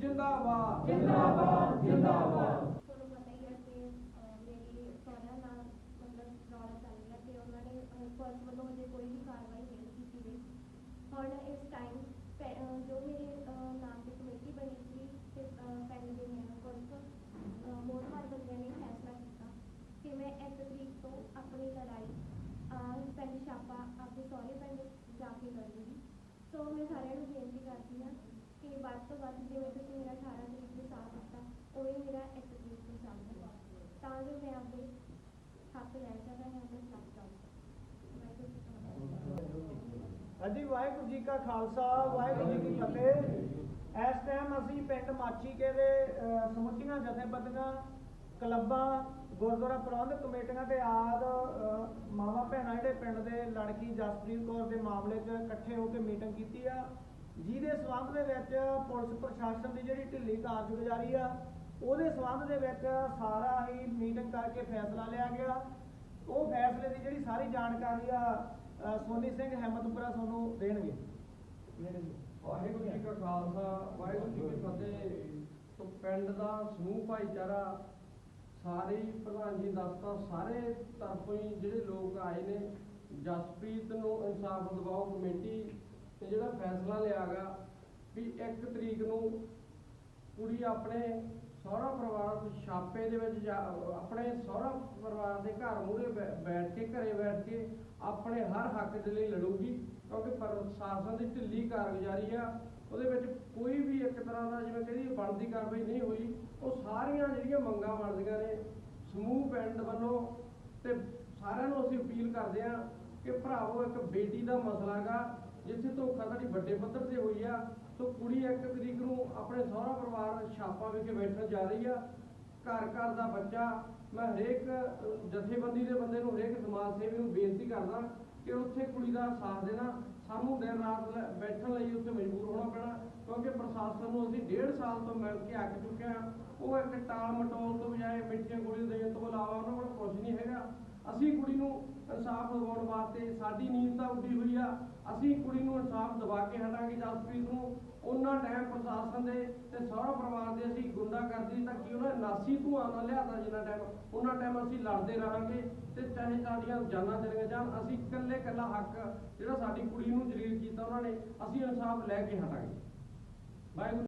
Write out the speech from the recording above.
ਜਿੰਦਾਬਾਦ। ਜਿੰਦਾਬਾਦ ਜਿੰਦਾਬਾਦ। ਤੁਹਾਨੂੰ ਪਤਾ ਹੀ ਹੈ ਕਿ ਮੇਰੀ ਸਹੁਰਿਆਂ ਨਾਲ ਮਤਲਬ ਰੌਲਾ ਚੱਲ ਰਿਹਾ ਤੇ ਉਹਨਾਂ ਨੇ ਪੁਲਿਸ ਵੱਲੋਂ ਹਜੇ ਕੋਈ ਵੀ ਕਾਰਵਾਈ ਨਹੀਂ ਕੀਤੀ ਗਈ। ਹੁਣ ਇਸ ਟਾਈਮ ਜੋ ਮੇਰੇ ਨਾਮ ਦੀ ਕਮੇਟੀ ਬਣੀ ਸੀ ਤੇ ਅਹ, ਪਿੰਡ ਦੇ ਮੇਰਾ ਕੁਝ ਮੋਹਤਵਾਰ ਬੰਦਿਆਂ ਨੇ ਫੈਸਲਾ ਕੀਤਾ ਕਿ ਮੈਂ ਇੱਕ ਤਰੀਕ ਤੋਂ ਆਪਣੀ ਲੜਾਈ ਪਿੰਡ ਛਾਪਾ ਆਪਣੇ ਸਹੁਰੇ ਪਿੰਡ ਜਾ ਕੇ ਲੜੂੰਗੀ। ਸੋ ਮੈਂ ਸਾਰਿਆਂ ਨੂੰ ਬੇਨਤੀ ਕਰਦੀ ਹਾਂ ਕਿ ਵੱਧ ਤੋਂ ਵੱਧ ਜਿਵੇਂ ਤੁਸੀਂ ਮੇਰਾ 18 ਤਰੀਕ ਨੂੰ ਸਾਥ ਦਿੱਤਾ ਉਵੇਂ ਮੇਰਾ ਇੱਕ ਤਰੀਕ ਨੂੰ ਸਾਥ ਦਿਓ ਤਾਂ ਜੋ ਮੈਂ ਆਪਣੇ ਹੱਕ ਲੈ ਸਕਾਂ ਜਾਂ ਆਪਣੇ ਖਿਲਾਫ ਚੱਲ ਸਕਾਂ। ਵਾਹਿਗੁਰੂ ਜੀ ਕਾ ਖਾਲਸਾ। ਵਾਹਿਗੁਰੂ ਜੀ ਕੀ ਫਤਿਹ। ਇਸ ਟਾਈਮ ਅਸੀਂ ਪਿੰਡ ਮਾਚੀਕੇ ਦੇ ਸਮੁੱਚੀਆਂ ਜਥੇਬੰਦੀਆਂ ਕਲੱਬਾਂ ਗੁਰਦੁਆਰਾ ਪ੍ਰਬੰਧਕ ਕਮੇਟੀਆਂ ਤੇ ਆਦ ਅਹ, ਮਾਵਾਂ ਭੈਣਾਂ ਜਿਹੜੇ ਪਿੰਡ ਦੇ ਲੜਕੀ ਜਸਪ੍ਰੀਤ ਕੌਰ ਦੇ ਮਾਮਲੇ 'ਚ ਇਕੱਠੇ ਹੋ ਕੇ ਮੀਟਿੰਗ ਕੀਤੀ ਆ। ਜਿਹਦੇ ਸਬੰਧ ਦੇ ਵਿੱਚ ਪੁਲਿਸ ਪ੍ਰਸ਼ਾਸਨ ਦੀ ਜਿਹੜੀ ਢਿੱਲੀ ਕਾਰਜਗੁਜ਼ਾਰੀ ਆ, ਉਹਦੇ ਸਬੰਧ ਦੇ ਵਿੱਚ ਸਾਰਾ ਹੀ ਮੀਟਿੰਗ ਕਰਕੇ ਫੈਸਲਾ ਲਿਆ ਗਿਆ। ਉਹ ਫੈਸਲੇ ਦੀ ਜਿਹੜੀ ਸਾਰੀ ਜਾਣਕਾਰੀ ਆ ਸੋਨੀ ਸਿੰਘ ਹਿੰਮਤਪੁਰਾ ਤੁਹਾਨੂੰ ਦੇਣਗੇ। ਵਾਹਿਗੁਰੂ ਜੀ ਕਾ ਖਾਲਸਾ, ਵਾਹਿਗੁਰੂ ਜੀ ਕੀ ਫਤਿਹ। ਤੋਂ ਪਿੰਡ ਦਾ ਸਮੂਹ ਭਾਈਚਾਰਾ, ਸਾਰੇ ਪ੍ਰਧਾਨ ਜੀ ਦੱਸਤਾ ਸਾਰੇ ਤਰਫੋਂ ਹੀ ਜਿਹੜੇ ਲੋਕ ਆਏ ਨੇ, ਜਸਪ੍ਰੀਤ ਨੂੰ ਇਨਸਾਫ ਦਿਵਾਓ ਕਮੇਟੀ ਤੇ ਜਿਹੜਾ ਫੈਸਲਾ ਲਿਆ ਲਿਆਗਾ ਵੀ 1 ਤਰੀਕ ਨੂੰ ਕੁੜੀ ਆਪਣੇ ਸਹੁਰਾ ਪਰਿਵਾਰ ਛਾਪੇ ਦੇ ਵਿੱਚ ਜਾ- ਆਪਣੇ ਸਹੁਰਾ ਪਰਿਵਾਰ ਦੇ ਘਰ ਮੂਹਰੇ ਬੈ- ਬੈਠ ਕੇ, ਘਰੇ ਬੈਠ ਕੇ ਆਪਣੇ ਹਰ ਹੱਕ ਦੇ ਲਈ ਲੜੂਗੀ, ਕਿਉਂਕਿ ਪ੍ਰਸ਼ਾਸਨ ਦੀ ਢਿੱਲੀ ਕਾਰਗੁਜ਼ਾਰੀ ਆ, ਉਹਦੇ ਵਿੱਚ ਕੋਈ ਵੀ ਇੱਕ ਤਰ੍ਹਾਂ ਦਾ ਜਿਵੇਂ ਕਹਿੰਦੀ ਬਣਦੀ ਕਾਰਵਾਈ ਨਹੀਂ ਹੋਈ, ਉਹ ਸਾਰੀਆਂ ਜਿਹੜੀਆਂ ਮੰਗਾਂ ਬਣਦੀਆਂ ਨੇ, ਸਮੂਹ ਪਿੰਡ ਵੱਲੋਂ ਤੇ ਸਾਰਿਆਂ ਨੂੰ ਅਸੀਂ ਅਪੀਲ ਕਰਦੇ ਆ ਕਿ ਭਰਾਵੋ, ਇੱਕ ਬੇਟੀ ਦਾ ਮਸਲਾ ਗਾ ਜਿੱਥੇ ਧੋਖਾਧੜੀ ਵੱਡੇ ਪੱਧਰ ਤੇ ਹੋਈ ਆ ਸੋ ਕੁੜੀ ਇੱਕ ਤਰੀਕ ਨੂੰ ਆਪਣੇ ਸਹੁਰਾ ਪਰਿਵਾਰ ਛਾਪਾ ਵਿਖੇ ਬੈਠਣ ਜਾ ਰਹੀ ਆ। ਘਰ ਘਰ ਦਾ ਬੱਚਾ, ਮੈਂ ਹਰੇਕ ਜਥੇਬੰਦੀ ਦੇ ਬੰਦੇ ਨੂੰ, ਹਰੇਕ ਸਮਾਜ ਸੇਵੀ ਨੂੰ ਬੇਨਤੀ ਕਰਦਾ ਕਿ ਉੱਥੇ ਕੁੜੀ ਦਾ ਸਾਥ ਦੇਣਾ। ਸਾਨੂੰ ਦਿਨ ਰਾਤ ਬੈਠਣ ਲਈ ਉੱਥੇ ਮਜਬੂਰ ਹੋਣਾ ਪੈਣਾ, ਕਿਉਂਕਿ ਪ੍ਰਸ਼ਾਸਨ ਨੂੰ ਅਸੀਂ ਡੇਢ ਸਾਲ ਤੋਂ ਮਿਲ ਕੇ ਅੱਕ ਚੁੱਕੇ ਹਾਂ ਉਹ ਇੱਕ ਟਾਲ ਮਟੋਲ ਤੋਂ ਬਜਾਏ ਮਿੱਠੀਆਂ ਗੋਲੀਆਂ ਦੇਣ ਤੋਂ ਇਲਾਵਾ ਉਹਨਾਂ ਕੋਲ ਕੁਝ ਨਹੀਂ ਹੈਗਾ। ਅਸੀਂ ਕੁੜੀ ਨੂੰ ਇਨਸਾਫ ਦਿਵਾਉਣ ਵਾਸਤੇ, ਸਾਡੀ ਨੀਂਦ ਤਾਂ ਉੱਡੀ ਹੋਈ ਆ, ਅਸੀਂ ਕੁੜੀ ਨੂੰ ਇਨਸਾਫ ਦਿਵਾ ਕੇ ਹਟਾਂਗੇ ਜਸਪ੍ਰੀਤ ਨੂੰ। ਉਹਨਾਂ ਟਾਈਮ ਪ੍ਰਸ਼ਾਸਨ ਦੇ ਤੇ ਸਹੁਰਾ ਪਰਿਵਾਰ ਦੇ ਅਸੀਂ ਗੁੰਡਾ ਕਰਦੀ ਤਾਂ ਕਿ ਉਹਨਾਂ ਨੇ ਨਾਸੀ ਧੂਆਂ ਨਾ ਲਿਆਦਾ ਜਿੰਨਾ ਟਾਈਮ ਉਹਨਾਂ ਟਾਈਮ ਅਸੀਂ ਲੜਦੇ ਰਹਾਂਗੇ ਤੇ ਚਾਹੇ ਸਾਡੀਆਂ ਜਾਨਾਂ ਚਲੀਆਂ ਜਾਣ, ਅਸੀਂ ਇਕੱਲੇ ਇਕੱਲਾ ਹੱਕ ਜਿਹੜਾ ਸਾਡੀ ਕੁੜੀ ਨੂੰ ਜਲੀਲ ਕੀਤਾ ਉਹਨਾਂ ਨੇ, ਅਸੀਂ ਇਨਸਾਫ ਲੈ ਕੇ ਹਟਾਂਗੇ। ਵਾਹਿਗੁਰੂ